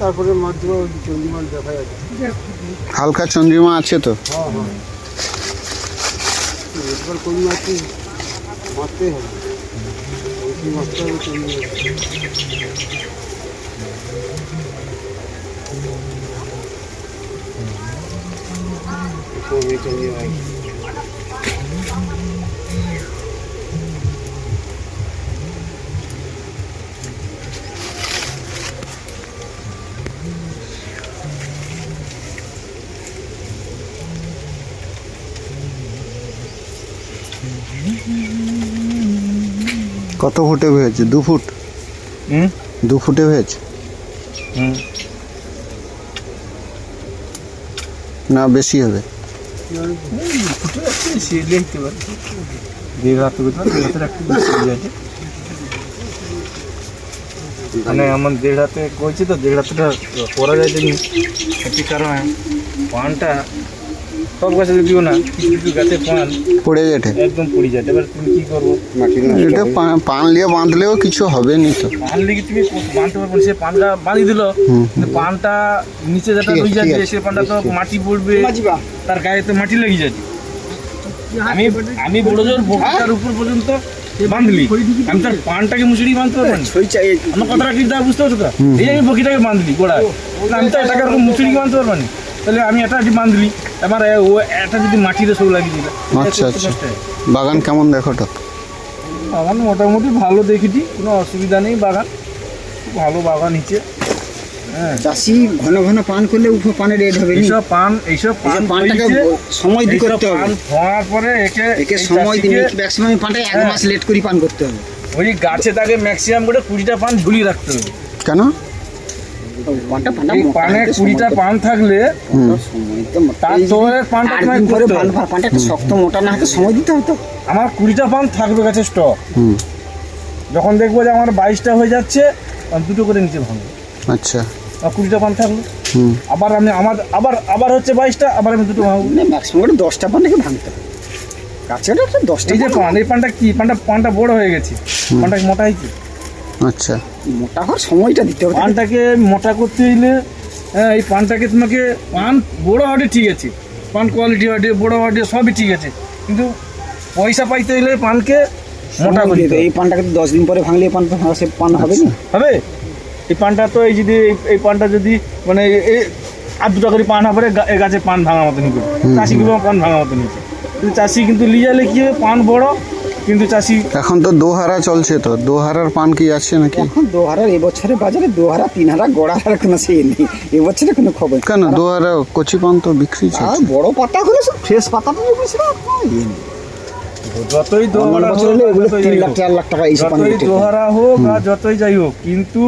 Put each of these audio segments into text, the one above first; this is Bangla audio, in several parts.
তারপরে দেখা যাচ্ছে। হালকা চন্দ্রিমা আছে তো? হ্যাঁ হ্যাঁ। একবার কোন মাছটি মারতেই হবে। মাছটা চন্ডি কত ফুটে হয়েছে দু ফুট? হুম? দু ফুটে হয়েছে হুম। না বেশি হবে। মানে আমার দেড় রাতে করেছি তো দেড় রাতটা করা যায় একটি কারণ? পানটা সব গাছে যদিও না কিছু কিছু গাছে পান। পড়ে যেটে একদম পড়ে যায় এবার তুমি কি করব? এটা পান দিয়ে বাঁধলেও কিছু হবে নি তো। পান লেগে তুমি বাঁধতে পারব সে পানটা বাঁধি দিল। কিন্তু পানটা নিচে যেটা রয়ে যাচ্ছে সে পানটা তো মাটি পড়বে তার গায়ে তো মাটি লেগে যাচ্ছে আমি আমি বড় জোর বকিটার উপর পর্যন্ত বাঁধলি। আমি তার পানটাকে মুচড়ি বাঁধতে পারব না। আমার কথাটা কি বুঝতে পারছ তো এই আমি বকিটাকে বাঁধলি গোড়ায়। না, আমি তো এটাকে মুচড়ি বাঁধতে পারব না। তাহলে আমি এটা যদি বাঁধলি এবার ও এটা যদি মাটিতে সব লাগিয়ে দিল আচ্ছা আচ্ছা। বাগান কেমন দেখো তো বাগান মোটামুটি ভালো দেখেছি কোনো অসুবিধা নেই বাগান। ভালো বাগান নিচে হ্যাঁ। চাষি ঘন ঘন পান করলে উঠো পানের রেট হবে এইসব পান এইসব পান পানটাকে সময় দিয়ে করতে হবে। পান হওয়ার পরে একে একে সময় চাষিকে ম্যাক্সিমাম পানটা এক হ্যাঁ। মাস লেট করে পান করতে হবে। ওই গাছে তাকে ম্যাক্সিমাম করে কুড়িটা পান ঝুলিয়ে রাখতে হবে। কেন পানটা পানটা এই মোটা পানে কুড়িটা পান থাকলে তার পানটা তোমায়। পানটা শক্ত মোটা না হতে সময় দিতে হতো। আমার কুড়িটা পান থাকবে স্টক। হুম। যখন দেখব যে আমার বাইশটা হয়ে যাচ্ছে দুটো করে নিচে ভাঙবো। আচ্ছা। আর কুড়িটা পান থাকল। আবার আমি আমার আবার আবার হচ্ছে বাইশটা আবার আমি দুটো ভাঙবো। মানে ম্যাক্সিমাম করে দশটা পান ভাঙতে হবে। একটা দশটা এই যে পান। এই পানটা কি? পানটা পানটা বড় হয়ে গেছে। পানটা কি? মোটা হয়েছে আচ্ছা। মোটা হওয়ার সময়টা দিতে হবে। পানটাকে মোটা করতে গেলে হ্যাঁ এই পানটাকে তোমাকে পান বড় হাটে ঠিক আছে। পান কোয়ালিটি হাটে বড় হাটে সবই ঠিক আছে। কিন্তু পয়সা পাইতে গেলে পানকে মোটা করতে দিতে। এই পানটাকে তো দশ দিন পরে ভাঙলে এই পান ভাঙা সে পান হবে না। হবে? এই পানটা তো এই যদি এই- এই পানটা যদি মানে এই আর দুটা করে পান হবে এই গাছে পান ভাঙার মতন করে। চাষিগুলো পান ভাঙার মতন নিচ্ছে চাষি কিন্তু লিজালে কি হবে? পান বড় কিন্তু চাষি এখন তো দোহারা চলছে তো দোহারার পান কি আছে নাকি? এখন দোহারার এবছরে বাজারে দোহারা তিন হারা গড়া হারা কোনো সে নেই। এবছরে কোনো খবর কেন? দোহারা কচি পান তো বিক্রি আর বড় পাতা হলে সব ফ্রেশ পাতাটা বেশি না ইয়ে নেই যতই দোহারা বছর হোক এগুলো তিন লাখ চার লাখ টাকা এইসব পান যতই দোহারা হোক আর যতই যাই হোক কিন্তু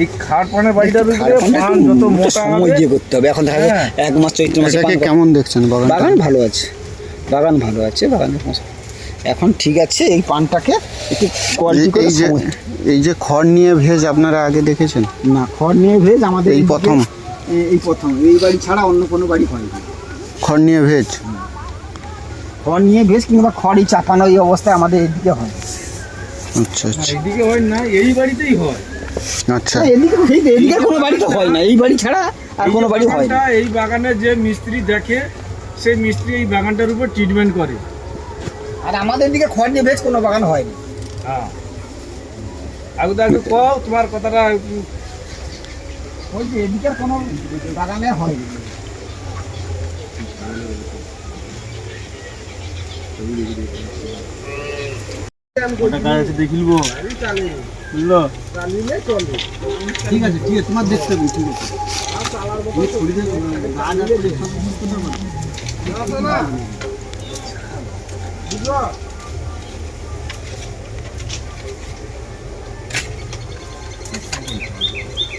এই খাট পানের বাড়িটার উপরে পান যত মোটা সময় দিয়ে করতে হবে। এখন দেখা হ্যাঁ। এক মাস চৈত্র মাসে পান কেমন দেখছেন? বাগানটা? বাগান ভালো আছে। বাগান ভালো আছে বাগানে এখন ঠিক আছে এই পানটাকে একটু কোয়ালিটি এই- যে এই যে খড় নিয়ে ভেজ আপনারা আগে দেখেছেন? না খড় নিয়ে ভেজ আমাদের এই প্রথম? এই- প্রথম। এই বাড়ি ছাড়া অন্য কোনো বাড়ি হয় না। খড় নিয়ে ভেজ? খড় নিয়ে ভেজ কিংবা খড়ই চাপানো এই অবস্থায় আমাদের এদিকে হয়। আচ্ছা আচ্ছা। এদিকে হয় না এই বাড়িতেই হয়। আচ্ছা। এদিকে এদিকে কোনো বাড়িতে হয় না। এই বাড়ি ছাড়া আর কোনো বাড়ি হয় না। এই বাগানে যে মিস্ত্রি দেখে সেই মিস্ত্রি এই বাগানটার উপর ট্রিটমেন্ট করে। আর আমাদের দিকে খড় নিয়ে ভেজ কোনো বাগান হয়নি। হ্যাঁ। আগে তো একটু কও তোমার কথাটা ওই যে এদিকে কোনো বাগানে হয়নি। দেখিলবো বুঝলো? ঠিক আছে ঠিক আছে তোমার দেখতে হবে ঠিক আছে।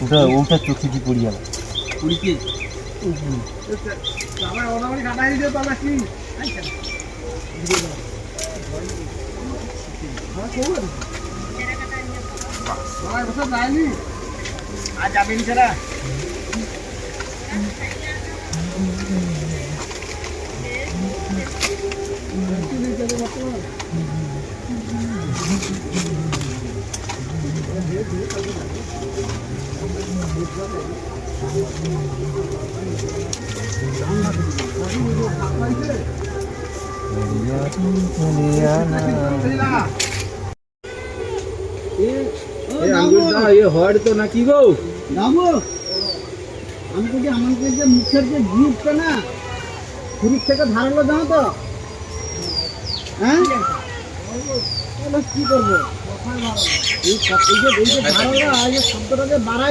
ওটা ওটা চোখে কি পড়ি যাবে পুরি কি আমার ওনাবাড়ি কাটা দিয়ে তাহলে আর যাবেন সেরা হর তো নাকি গো নামো আমি তো যে আমাদের যে মুখের যে জিপটা না পুরীর থেকে ধারালো দাও তো হ্যাঁ করব এই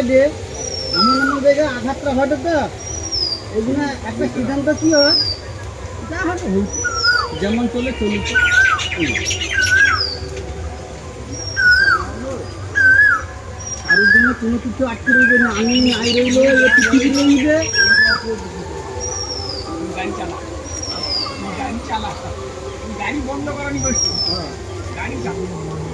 যে যে ঘটে তো জন্য একটা সিদ্ধান্ত হয় যা যেমন চলে চলছে আর জন্য কোনো কিছু আটকে রইবে না আমি আই রইলে পৃথিবী রইবে গাড়ি বন্ধ করানি গাড়ি চালা গাড়ি চালা